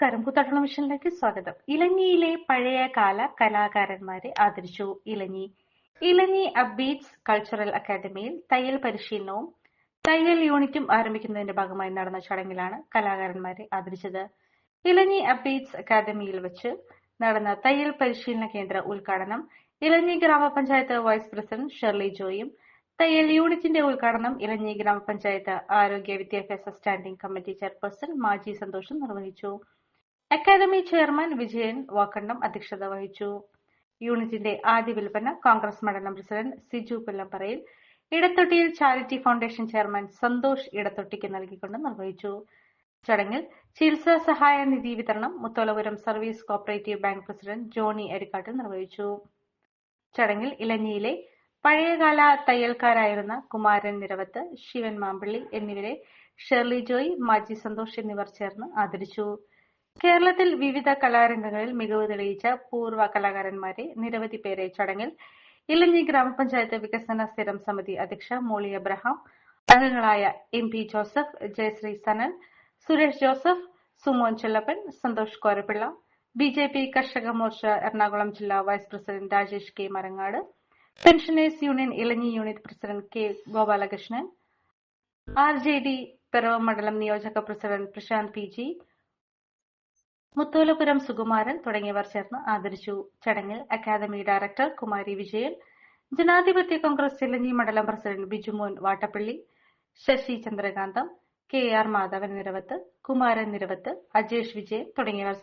നമസ്കാരം. കൂത്താട്ടുള്ള മിഷനിലേക്ക് സ്വാഗതം. ഇലഞ്ഞിയിലെ പഴയകാല കലാകാരന്മാരെ ആദരിച്ചു. ഇലഞ്ഞി. ഇലഞ്ഞി അബീറ്റ്സ് കൾച്ചറൽ അക്കാദമിയിൽ തയ്യൽ പരിശീലനവും തയ്യൽ യൂണിറ്റും ആരംഭിക്കുന്നതിന്റെ ഭാഗമായി നടന്ന ചടങ്ങിലാണ് കലാകാരന്മാരെ ആദരിച്ചത്. ഇലഞ്ഞി അബീറ്റ്സ് അക്കാദമിയിൽ വെച്ച് നടന്ന തയ്യൽ പരിശീലന കേന്ദ്ര ഉദ്ഘാടനം ഇലഞ്ഞി ഗ്രാമപഞ്ചായത്ത് വൈസ് പ്രസിഡന്റ് ഷെർലി ജോയും തയ്യൽ യൂണിറ്റിന്റെ ഉദ്ഘാടനം ഇലഞ്ഞി ഗ്രാമപഞ്ചായത്ത് ആരോഗ്യ വിദ്യാഭ്യാസ സ്റ്റാൻഡിംഗ് കമ്മിറ്റി ചെയർപേഴ്സൺ മാജി സന്തോഷം നിർവഹിച്ചു. അക്കാദമി ചെയർമാൻ വിജയൻ വാക്കണ്ണം അധ്യക്ഷത വഹിച്ചു. യൂണിറ്റിന്റെ ആദ്യ വിൽപ്പന കോൺഗ്രസ് മണ്ഡലം president Siju Pullamparayil Idathottiyil charity foundation chairman Santhosh ഇടത്തൊട്ടിക്ക് നൽകിക്കൊണ്ട് നിർവഹിച്ചു. ചടങ്ങിൽ ചികിത്സാ സഹായ നിധി വിതരണം Mutholapuram service cooperative bank president Johny Arikkattil നിർവഹിച്ചു. ചടങ്ങിൽ ഇലഞ്ഞിയിലെ പഴയകാല തയ്യൽക്കാരായിരുന്ന കുമാരൻ നിരവത്ത് ശിവൻ മാമ്പള്ളി എന്നിവരെ ഷെർലി ജോയ് മാജി സന്തോഷ് എന്നിവർ ചേർന്ന് ആദരിച്ചു. കേരളത്തിൽ വിവിധ കലാരംഗങ്ങളിൽ മികവ് തെളിയിച്ച പൂർവ കലാകാരന്മാരെ നിരവധി പേരെ ചടങ്ങിൽ ഇലഞ്ഞി ഗ്രാമപഞ്ചായത്ത് വികസന സ്ഥിരം സമിതി അധ്യക്ഷ മോളി അബ്രഹാം അംഗങ്ങളായ M P Joseph Jayasree Sanal Suresh Joseph Sumon Chellappan Santhosh Korappilla B J P Karshaka Morcha Ernakulam ജില്ലാ vice president Rajesh K Marangad pensioners union Elanji unit president K Gopalakrishnan R J D പിറവ മണ്ഡലം നിയോജക president Prashanth P G Mutholapuram Sukumaran തുടങ്ങിയവർ ചേർന്ന് ആദരിച്ചു. ചടങ്ങിൽ academy director Kumari Vijayan ജനാധിപത്യ കോൺഗ്രസ് ചെല്ലഞ്ഞി മണ്ഡലം president Bijumon Vattappally Sasi Chandrakantham K R Madhavan Niravath Kumaran Niravath Ajesh Vijayan തുടങ്ങിയവർ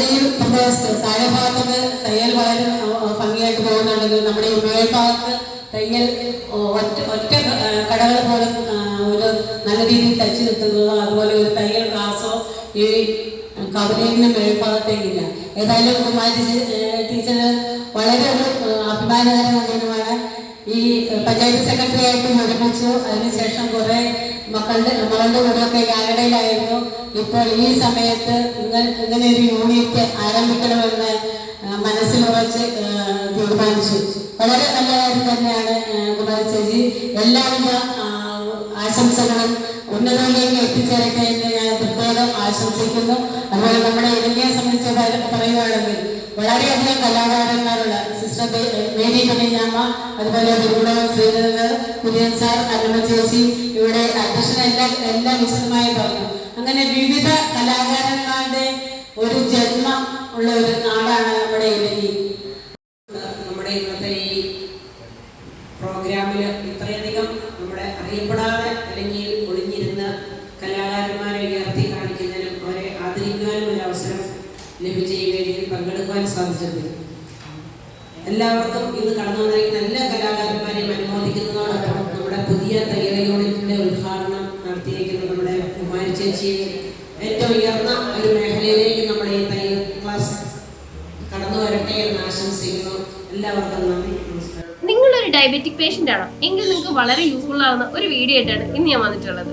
നമ്മുടെ ഈ പ്രദേശത്ത് താഴെ ഭാഗത്തൊക്കെ തയ്യൽ വളരെ ഭംഗിയായിട്ട് പോകുന്നുണ്ടെങ്കിൽ നമ്മുടെ ഈ മേൽഭാഗത്ത് തയ്യൽ ഒറ്റ ഒറ്റ കടകൾ പോലും ഒരു നല്ല രീതിയിൽ തച്ചു നിൽക്കുന്നതോ അതുപോലെ ഒരു തയ്യൽ ക്ലാസ്സോ ഈ കവലീലിന് മേൽഭാഗത്തേക്കില്ല ഏതായാലും കുമാരി ടീച്ചർ വളരെ ഒരു അഭിമാനകരമായ ഈ പഞ്ചായത്ത് സെക്രട്ടറി ആയിട്ട് ഒരുമിച്ചു അതിനുശേഷം കുറെ മക്കളുടെ മകളുടെ കൂടെയൊക്കെ കാനഡയിലായിരുന്നു ഇപ്പോൾ ഈ സമയത്ത് നിങ്ങൾ ഇങ്ങനെ ഒരു യൂണിറ്റ് ആരംഭിക്കണമെന്ന് മനസ്സിൽ ഉറച്ച് തീരുമാനിച്ചു. വളരെ നല്ല കാര്യം തന്നെയാണ് കുമാര ചേച്ചി. എല്ലാവിധ ആശംസകളും ഉന്നതങ്ങളിലേക്ക് എത്തിച്ചേരട്ടെ എന്ന് ഞാൻ പ്രത്യേകം ആശംസിക്കുന്നു. അതുപോലെ നമ്മുടെ ഇലങ്ങിയെ സംബന്ധിച്ച് പറയുകയാണെങ്കിൽ വളരെയധികം കലാകാരന്മാരുള്ള സിസ്റ്റർ മേരി കുഞ്ഞാമ്മ അതുപോലെ തിരുവിടം ശ്രീധരൻ കുര്യൻ സാർ അന്നമ്മ ചേച്ചി ഇവിടെ അധ്യക്ഷൻ എല്ലാ എല്ലാ വിശദമായി പറഞ്ഞു. അങ്ങനെ വിവിധ കലാകാരന്മാരുടെ ഒരു ജന്മം ഉള്ള ഒരു നാടാണ് നമ്മുടെ ഇലങ്ങി നമ്മുടെ ഇന്നത്തെ ഈ പ്രോഗ്രാമിൽ ഇത്രയധികം നമ്മുടെ അറിയപ്പെടാതെ പങ്കെടുക്കുവാൻ സാധിച്ചത് എല്ലാവർക്കും ഇന്ന് കടന്നു വന്നിരിക്കുന്ന എല്ലാ കലാകാരന്മാരെയും അനുമോദിക്കുന്നതോടൊപ്പം നമ്മുടെ പുതിയ തയ്യൽ യൂണിറ്റിന്റെ ഉദ്ഘാടനം നടത്തിയിരിക്കുന്ന നമ്മുടെ കുമാരി ചേച്ചിയെ ഏറ്റവും ഉയർന്ന ഒരു മേഖലയിലേക്ക് നമ്മുടെ ഈ തയ്യൽ ക്ലാസ് കടന്നു വരട്ടെ എന്ന് ആശംസിക്കുന്നു. എല്ലാവർക്കും നന്ദി. നിങ്ങളൊരു ഡയബറ്റിക് പേഷ്യന്റ് ആണോ? എങ്കിൽ നിങ്ങൾക്ക് വളരെ യൂസ്ഫുൾ ആവുന്ന ഒരു വീഡിയോ ആയിട്ടാണ് ഇന്ന് ഞാൻ വന്നിട്ടുള്ളത്.